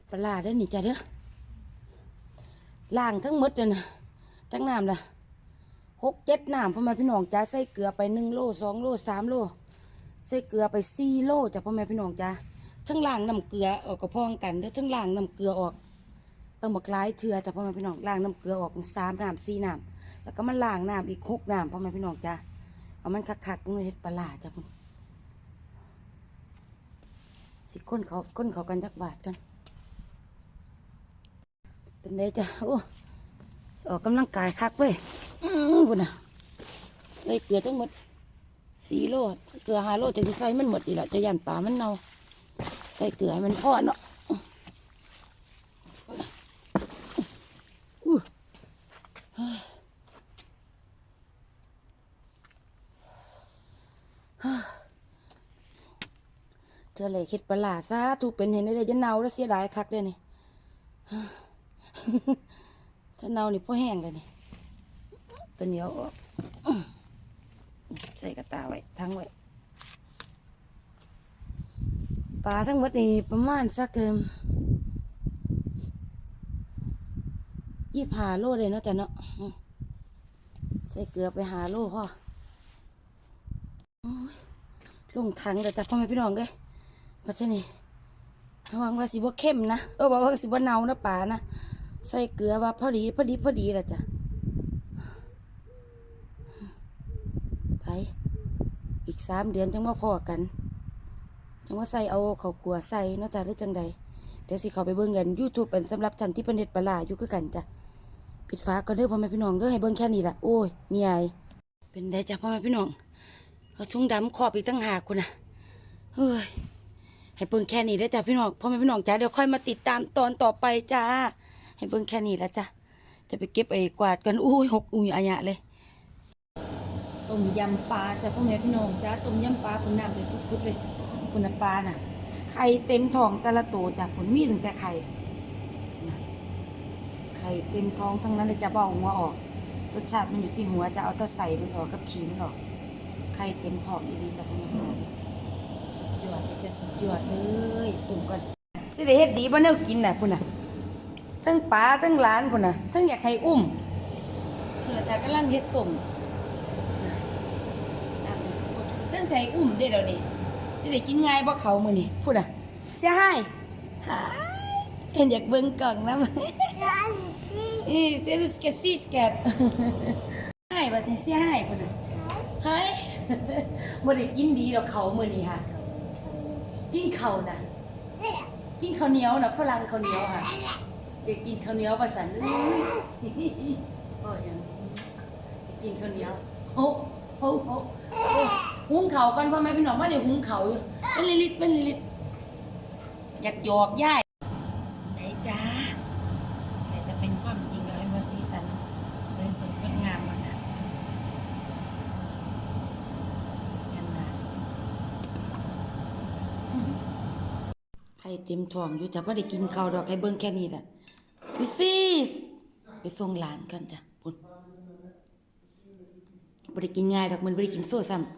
ดปลาได้อนี่จ้ะเด้อล้างทั้งหมดเลยนะทั้งน้ำละหกเจ็ดน้ำพ่อแม่พี่น้องจ้าใส่เกลือไปหนึ่งโลสองโลสามโลใส่เกลือไปสี่โลจ้ะพ่อแม่พี่น้องจ้าทั้งล้างน้ำเกลือออกกระพองกันเด้อทั้งล้างน้ำเกลือออกต้องบักหลายเชือจ้ะพ่อแม่พี่น้องล้างน้ำเกลือออกสามน้ำสี่น้ำแล้วก็มาล้างน้ำอีกหกน้ำพ่อแม่พี่น้องจ้าเอามันคักๆมึงเลยเฮ็ดปลาร้าจ้ะพุ่นสิคนเขาคนเขากันจักบาทกัน เป็นไงจ้ะโอ้สออกกำลังกายคักเว้ยอือบุญนะใส่เกลือทั้งหมดสี่โลเกลือห้าโลจะใส่มันหมดอีกแล้วจะยันป่ามันเน่าใส่เกลือให้มันพอเนาะเจอเลยคิดประหลาดซะถูกเป็นเห็นได้เลยจะเน่าแล้วเสียดายคักเลยนี่ จะเนานี่พ่อแห้งเลยนี่ตัวเหนียวใส่กระตาไว้ทั้งไว้ปลาทั้งหมดนี่ประมาณสักเกิมยี่ห้าโลเลยเนาะจ้ะเนาะใส่เกลือไปหาโลพ่อโอ้ยลงถังเดี๋ยวจะพ่อแม่พี่น้องเลยเพราะฉะนี้ระวังว่าสิบ่เข้มนะเออบอกว่าสิบ่เนานะป่านะ ใส่เกลือว่าพอดีพอดีพอดีละจ้ะไปอีกสามเดือนจังมาพอกันจังว่าใส่เอาเขาวขัวใส่นาะจ้ะหรือจังใดเดี๋ยวสิเขาไปเบิ่งกันยูทูบเป็นสำหรับฉันที่เป็นเด็ดปลาร้าอยู่คือกันจ้ะปิดฟ้าก็เด้อพ่อแม่พี่น้องเด้อให้เบิ่งแค่นี้ละโอ้ยมีไอเป็นได้จ้ะพ่อแม่พี่น้องเอาทุ่งดำขอบอีกตั้งหากคุณนะเฮ้ยให้เบิ่งแค่นี้เด้จ้ะพี่น้องพ่อแม่พี่น้องจ้ะเดี๋ยวค่อยมาติดตามตอนต่อไปจ้า ให้เบิ่งแค่นี้แล้วจ้ะจะไปเก็บไอ้กวาดกันอุ้ยหกอุ้ยอายะเลยต้มยำปลาจ้ะพ่อแม่พี่น้องจ้าต้มยำปลาคุณน้ำเลยพุดๆเลยคุณปลาน่ะไข่เต็มท้องแต่ละตัวจ้ะผลมีถึงแต่ไข่ไข่เต็มท้องทั้งนั้นเลยจะเบาหัวออก รสชาติมันอยู่ที่หัวจะเอาแต่ใส่มันออกกับขีมันออกไข่เต็มท้องดีๆจ้ะพ่อแม่พี่น้องเลยสุดยอดเลยจ้ะสุดยอดเลยตุ่มกันสิได้เฮ็ดดีบ่แนวกินน่ะพุ่นน่ะ ทั้งป๋าทั้งหลานพุ่นน่ะทั้งอยากให้อุ้มพุ่นน่ะจ้ากำลังเฮ็ดต้มน่ะน้ำต้มพุ่นทั้งใส่อุ้มเด้เดี๋ยวนี้สิได้กินง่ายบ่เขามื้อนี้พุ่นน่ะเสียหายหายเห็นอยากเบิ่งกล่องนำเอ้เซลสเกซี่สเกตหายบ่สิเสียหายพุ่นน่ะหายบ่ได้กินดีดอกเขามื้อนี้ค่ะกินข้าวน่ะกินข้าวเหนียวน่ะฝรั่งข้าวเหนียวค่ะ จะกินข้าวเหนียวประสันเลยโอ้ยยังจะกินข้าวเหนียวโฮโฮโฮโอ้หุงเขาวกันพ่อแม่พี่น้องว่าเดี๋ยวหุงเขาวอยู่เป็นลิลิตเป็นลิลิตอยากหยอกย่ายไหนจ้าแต่จะเป็นความจริงแล้วว่าสีสันสวยสดงดงามมาจ้ะขนาดอืมไข่เต็มท้องอยู่จ้ะว่าได้กินข้าวดอกไข่เบิ้งแค่นี้แหละ พี่ซีสไปส่งหลานกันจ้ะปุ่นบ่ได้กินง่ายดอกมันบ่ได้กินโซ่ซ้ำ